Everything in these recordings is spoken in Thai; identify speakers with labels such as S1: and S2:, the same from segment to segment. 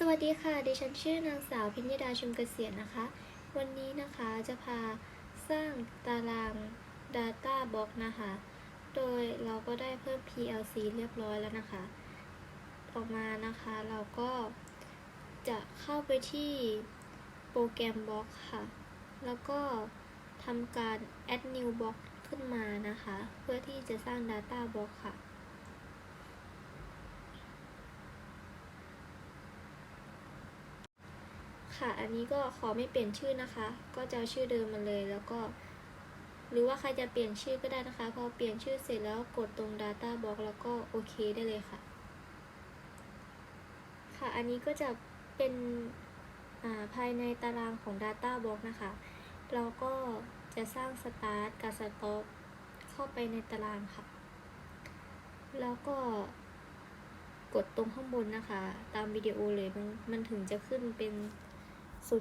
S1: สวัสดีค่ะ ดิฉันชื่อนางสาวพิญญดาชุมเกษียณนะคะ วันนี้นะคะจะพาสร้างตาราง Data Box นะคะ โดยเราก็ได้เพิ่ม PLC เรียบร้อยแล้วนะคะต่อมานะคะเราก็จะเข้าไปที่โปรแกรม Box ค่ะ แล้วก็ทำการ add new box ขึ้นมานะคะ เพื่อที่จะสร้าง Data Box ค่ะ ค่ะ อันนี้ก็ขอไม่เปลี่ยนชื่อนะคะ ก็จะเอาชื่อเดิมมาเลย แล้วก็ หรือว่าใครจะเปลี่ยนชื่อก็ได้นะคะ พอเปลี่ยนชื่อเสร็จแล้วกดตรง Data Box แล้วก็โอเคได้เลยค่ะ ค่ะ อันนี้ก็จะเป็นาภายในตารางของ Data Box นะคะ เราก็จะสร้าง Start กับ Stop เข้าไปในตารางค่ะ แล้วก็กดตรงข้างบนนะคะ ตามวิดีโอเลยมันมันถึงจะขึ้นเป็น 0.0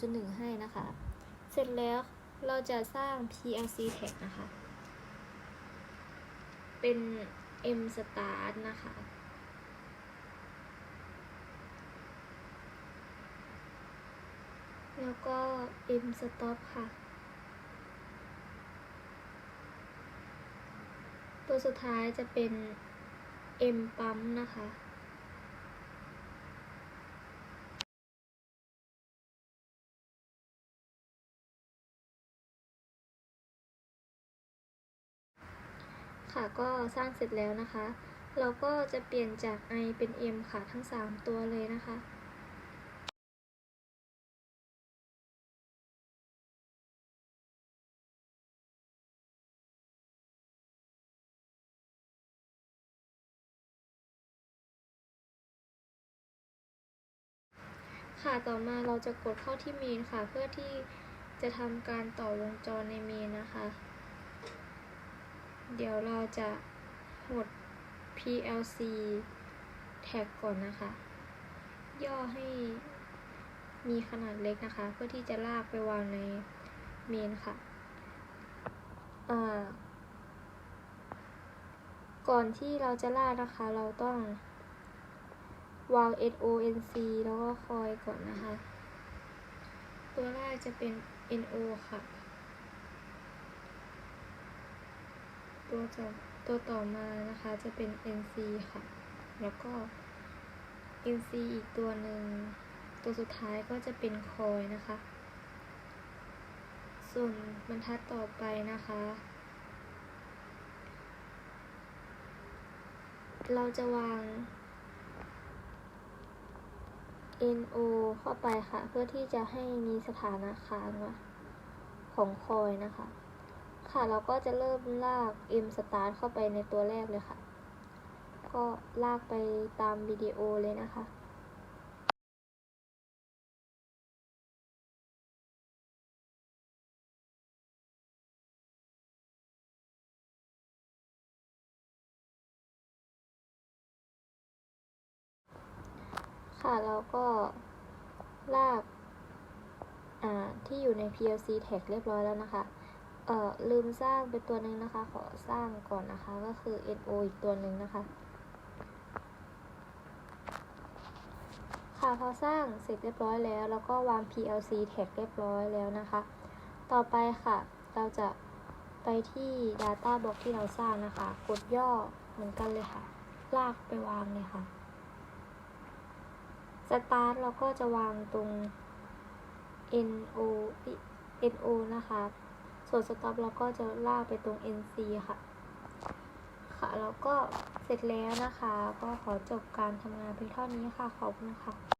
S1: 0.1 ให้นะคะ เสร็จแล้วเราจะสร้าง PLC tag นะคะ เป็น M start นะคะ แล้วก็ M stop ค่ะ ตัวสุดท้ายจะเป็น M ปั๊มนะคะ ค่ะก็สร้างเสร็จแล้วนะคะ เราก็จะเปลี่ยนจาก I เป็น M ค่ะทั้ง 3 ตัวเลยนะคะค่ะ ต่อมาเราจะกดเข้าที่เมนค่ะ เพื่อที่จะทำการต่อวงจรในเมนนะคะ เดี๋ยวเราจะหด PLC tag ก่อนนะคะ ย่อให้มีขนาดเล็กนะคะ เพื่อที่จะลากไปวางในเมนค่ะก่อนที่เราจะลากนะคะ เราต้องวาง NONC แล้วก็คอยก่อนนะคะ ตัวแรกจะเป็น NO ค่ะ ตัวจะตัวต่อมานะคะจะเป็น NC ค่ะ แล้วก็ NC อีกตัวหนึ่ง ตัวสุดท้ายก็จะเป็นคอยนะคะ ส่วนบรรทัดต่อไปนะคะ เราจะวาง NO เข้าไปค่ะ เพื่อที่จะให้มีสถานะค้างของคอยนะคะ ค่ะ เราก็จะเริ่มลาก M start เข้าไปในตัวแรกเลยค่ะ ก็ลากไปตามวิดีโอเลยนะคะค่ะแล้วก็ลากอ่าที่อยู่ใน PLC tag เรียบร้อยแล้วนะคะ เอ่อลืมสร้างเป็นตัวหนึ่งนะคะ ขอสร้างก่อนนะคะ ก็คือ NO อีกตัวหนึ่งนะคะ ค่ะพอสร้างเสร็จเรียบร้อยแล้ว แล้วก็วาง PLC tag เรียบร้อยแล้วนะคะ ต่อไปค่ะ เราจะไปที่ Data Box ที่เราสร้างนะคะ กดย่อเหมือนกันเลยค่ะ ลากไปวางเลยค่ะสตาร์ทเราก็จะวางตรง NO NO นะคะ ส่วนสต็อปเราก็จะลากไปตรง NC ค่ะ ค่ะแล้วก็เสร็จแล้วนะคะ ก็ขอจบการทำงานเพียงเท่านี้ค่ะ ขอบคุณค่ะ